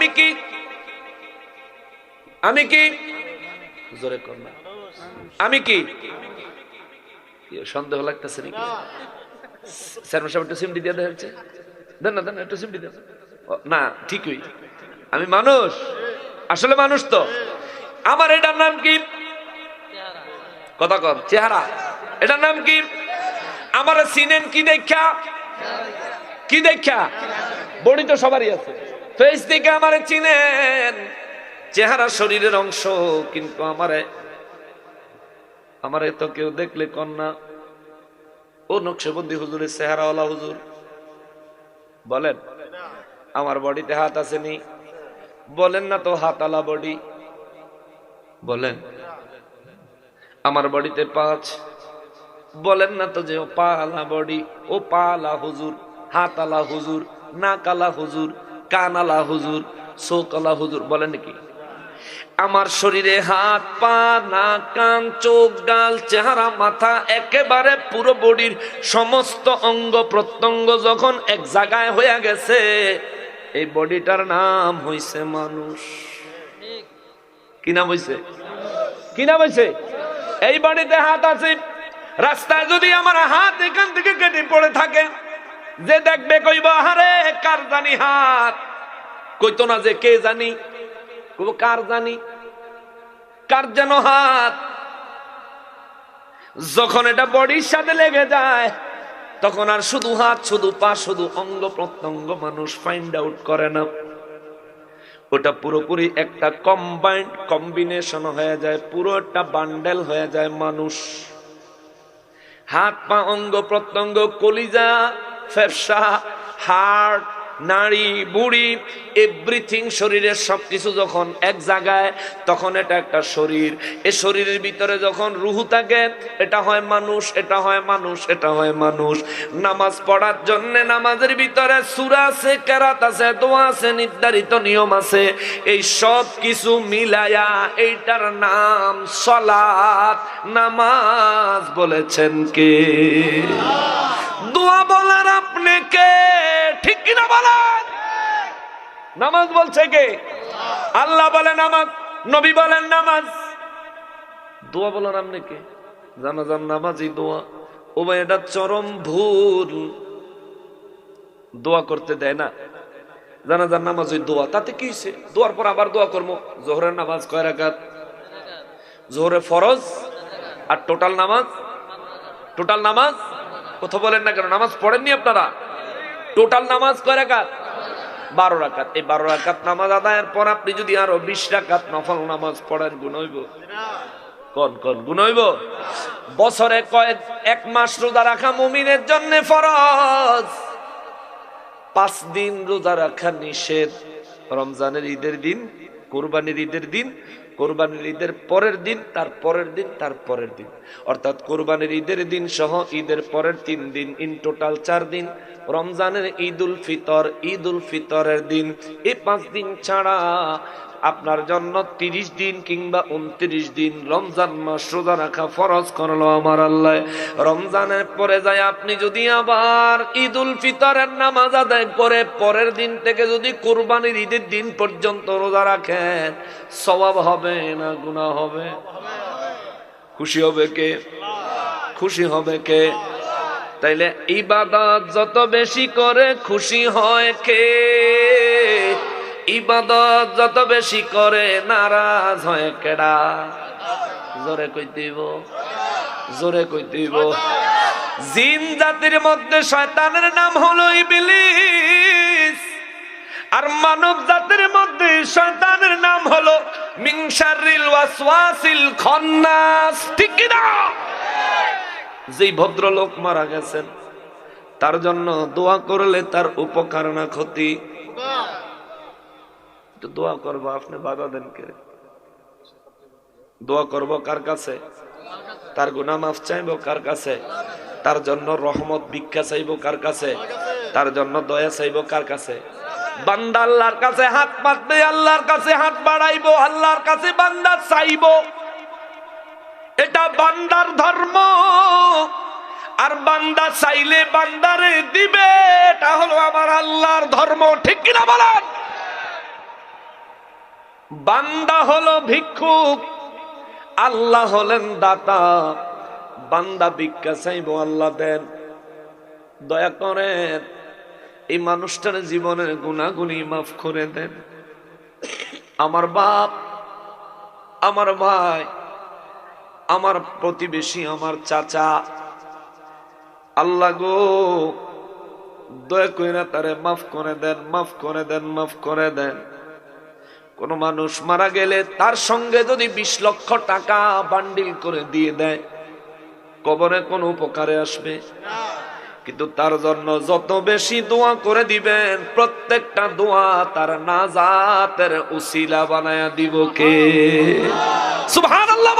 আমি কি? আমি কি? জোরে না। আমি কি? কি সন্দেহ লাগতেছে নাকি? স্যার একটু সিমটি দিয়ে দেন না, দেন একটু সিমটি দেন। না, ঠিকই। আমি মানুষ। আসলে মানুষ তো। আমার এটার নাম কি? কথা কর চেহারা। এটার নাম কি? আমার সিনেন কি দেখা কি দেখা বডি তো সবারই আছে। ফেস দেখে আমার চিনেন। চেহারা শরীরের অংশ, কিন্তু আমারে আমারে তো কেউ দেখলে কন্যা ও নকশবন্দি হুজুরের চেহারাওয়ালা হুজুর। বলেন, আমার বডিতে হাত আসেনি। বলেন না তো হাতালা বডি। বলেন, আমার বডিতে পাঁচ। বলেন না তো যে ও পালা বডি, ও পালা হুজুর, হাতালা হুজুর, নাকালা হুজুর। কানালা হুজুর চোখ আলা হুজুর বলে নাকি? আমার শরীরে হাত, পা, নাক, কান, চোখ গাল চেহারা, মাথা, একেবারে পুরো বডির সমস্ত অঙ্গ প্রত্যঙ্গ যখন এক জায়গায় হয়ে গেছে, এই বডিটার নাম হইছে মানুষ। কি নাম হইছে? কি নাম হইছে? এই বডিতে হাত আছে। রাস্তায় যদি আমার হাত এখান থেকে কেটে পড়ে থাকে যে দেখবে কইব হারে কার জানি হাত? কইতো না যে, কে জানি? কইব, কার জানি? কার যেন হাত? যখন এটা বডির সাথে লেগে যায়, তখন আর শুধু হাত, শুধু পা, শুধু অঙ্গ, প্রত্যঙ্গ মানুষ ফাইন্ড আউট করে না। ওটা পুরোপুরি একটা কম্বাইন্ড কম্বিনেশন হয়ে যায় পুরো একটা বান্ডেল হয়ে যায় মানুষ। হাত, পা, অঙ্গ, প্রত্যঙ্গ, কলিজা ফেফসা হার্ট নাড়ি, বুড়ি এভরিথিং শরীরের সবকিছু যখন এক জায়গায়, তখন এটা একটা শরীর। এ শরীরের ভিতরে যখন রুহু থাকে, এটা হয় মানুষ, এটা হয় মানুষ, এটা হয় মানুষ। নামাজ পড়ার জন্য নামাজের ভিতরে সুরা আছে, কেরাত আছে, দোয়া আছে, নির্ধারিত নিয়ম আছে। এই সব কিছু মিলায়া এইটার নাম সলাত নামাজ বলেছেন কে? দোয়া বলার আপনি কে? ঠিক কিনা বলেন? নামাজ বলছে কে? আল্লাহ বলে নামাজ, নবী বলেন নামাজ। দোয়া বলার আপনি কে? জানাজান নামাজই দোয়া। ও ভাই এটা চরম ভুল। দোয়া করতে দেয় না। জানাজান নামাজ ওই দোয়া। তাতে কি হয়েছে দোয়ার পর আবার দোয়া করব। জোহরের নামাজ কয় রাকাত? জোহরে ফরজ আর টোটাল নামাজ? টোটাল নামাজ? কথা বলেন না কেন? নামাজ পড়েননি আপনারা? টোটাল নামাজ কয় রাকাত? বারো রাকাত। এই বারো রাকাত নামাজ আদায়ের পর আপনি যদি আরও বিশ রাকাত নফল নামাজ পড়েন, গুণ হইব। কোন কোন? গুণ হইব? বছরে কয়েক, এক মাস রোজা রাখা মুমিনের জন্য ফরজ। পাঁচ দিন রোজা রাখা নিষেধ। রমজানের ঈদের দিন, কোরবানির ঈদের দিন কোরবানির ঈদের পরের দিন, তার পরের দিন, তার পরের দিন। অর্থাৎ কোরবানির ঈদের দিন সহ ঈদের পরের তিন দিন, ইন টোটাল চার দিন। রমজানের ঈদ উল ফিতর ঈদ উল ফিতরের দিন। এই পাঁচ দিন ছাড়া আপনার জন্য তিরিশ দিন কিংবা উনত্রিশ দিন রমজান মাস রোজা রাখা ফরজ করল আমার আল্লাহ। রমজানের পরে যায় আপনি যদি আবার ঈদ উল ফিতরের নামাজ আদায় করে পরের দিন থেকে যদি কোরবানির ঈদের দিন পর্যন্ত রোজা রাখেন সবাব হবে না গুণা হবে। খুশি হবে কে? খুশি হবে কে? তাইলে ইবাদত যত বেশি করে খুশি হয় কে? ইবাদত যত বেশি করে নারাজ হয় কেডা? জোরে কই দিব। জোরে কই দিব। জিন জাতির মধ্যে শয়তানের নাম হলো ইবলিস। আর মানব জাতির মধ্যে শয়তানের নাম হলো ওয়াসওয়াসিল কি না যেই ভদ্রলোক মারা গেছেন, তার জন্য দোয়া করলে তার উপকার না ক্ষতি। দোয়া করব, আপনি বাধা দেন কে? দোয়া করব কার কাছে? তার গুনাহ মাফ চাইব কার কাছে? তার জন্য রহমত ভিক্ষা চাইব কার কাছে? তার জন্য দয়া চাইব কার কাছে? বান্দা আল্লাহর কাছে হাত পাতবে, আল্লাহর কাছে হাত বাড়াইবো, আল্লাহর কাছে বান্দা চাইব। এটা বান্দার ধর্ম। আর বান্দা চাইলে বান্দারে দিবে, এটা হলো আমার আল্লাহর ধর্ম, ঠিক কিনা বলেন? বান্দা হলো ভিক্ষুক, আল্লাহ হলেন দাতা। বান্দা ভিক্ষা চাইব, আল্লাহ দেন। দয়া করেন। এই মানুষটার জীবনের গুণাগুনি মাফ করে দেন। আমার বাপ, আমার ভাই, আমার প্রতিবেশী, আমার চাচা, আল্লাহ গো, দয়া করে তারে মাফ করে দেন, মাফ করে দেন, মাফ করে দেন। কোন মানুষ মারা গেলে তার সঙ্গে যদি বিশ লক্ষ টাকা বান্ডিল করে দিয়ে দেয়, কবরে কোন উপকারে আসবে? কিন্তু তার জন্য যত বেশি দোয়া করে দিবেন, প্রত্যেকটা দোয়া তার নাজাতের উসিলা বানায়া দিব কে? সুবহানাল্লাহ